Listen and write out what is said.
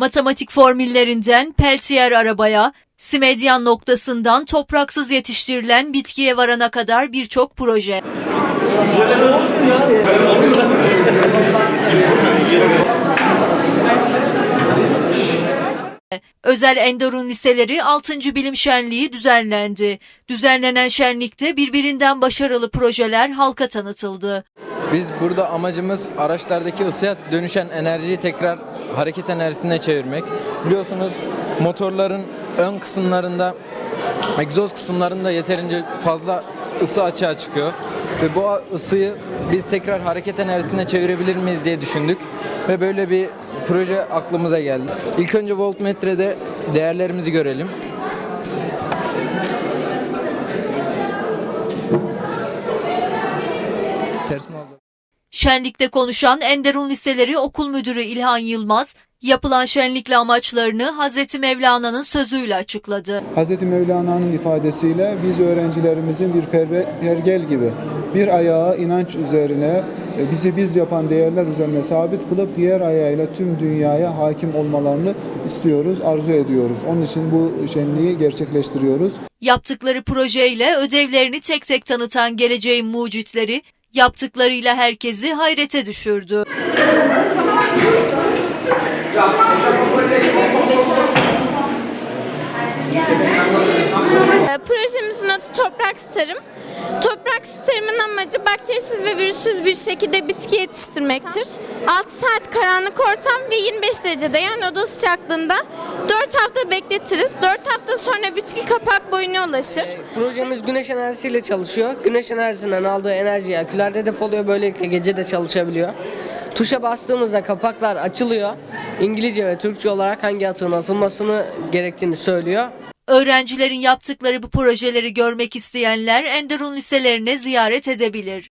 Matematik formüllerinden Peltier arabaya, Simedyan noktasından topraksız yetiştirilen bitkiye varana kadar birçok proje. Özel Enderun liseleri 6. bilim şenliği düzenlendi. Düzenlenen şenlikte birbirinden başarılı projeler halka tanıtıldı. Biz burada amacımız araçlardaki ısıya dönüşen enerjiyi tekrar hareket enerjisine çevirmek. Biliyorsunuz motorların ön kısımlarında, egzoz kısımlarında yeterince fazla ısı açığa çıkıyor. Ve bu ısıyı biz tekrar hareket enerjisine çevirebilir miyiz diye düşündük. Ve böyle bir proje aklımıza geldi. İlk önce voltmetrede değerlerimizi görelim. Şenlikte konuşan Enderun Liseleri Okul Müdürü İlhan Yılmaz, yapılan şenlikle amaçlarını Hazreti Mevlana'nın sözüyle açıkladı. Hz. Mevlana'nın ifadesiyle biz öğrencilerimizin bir pergel gibi bir ayağı inanç üzerine e, bizi biz yapan değerler üzerine sabit kılıp diğer ayağıyla tüm dünyaya hakim olmalarını istiyoruz, arzu ediyoruz. Onun için bu şenliği gerçekleştiriyoruz. Yaptıkları projeyle ödevlerini tek tek tanıtan geleceğin mucitleri, yaptıklarıyla herkesi hayrete düşürdü. Ee, Projemizin adı Toprak Starım. Toprak Starım'ın amacı bakterisiz ve virüssüz bir şekilde bitki yetiştirmektir. 6 saat karanlık ortam ve 25 derecede yani oda sıcaklığında 4 hafta bekletiriz. 4 hafta sonra bitki boyuna ulaşır. Projemiz güneş enerjisiyle çalışıyor. Güneş enerjisinden aldığı enerjiyi akülerde depoluyor. Böylelikle gece de çalışabiliyor. Tuşa bastığımızda kapaklar açılıyor. İngilizce ve Türkçe olarak hangi atığın atılmasını gerektiğini söylüyor. Öğrencilerin yaptıkları bu projeleri görmek isteyenler Enderun liselerine ziyaret edebilir.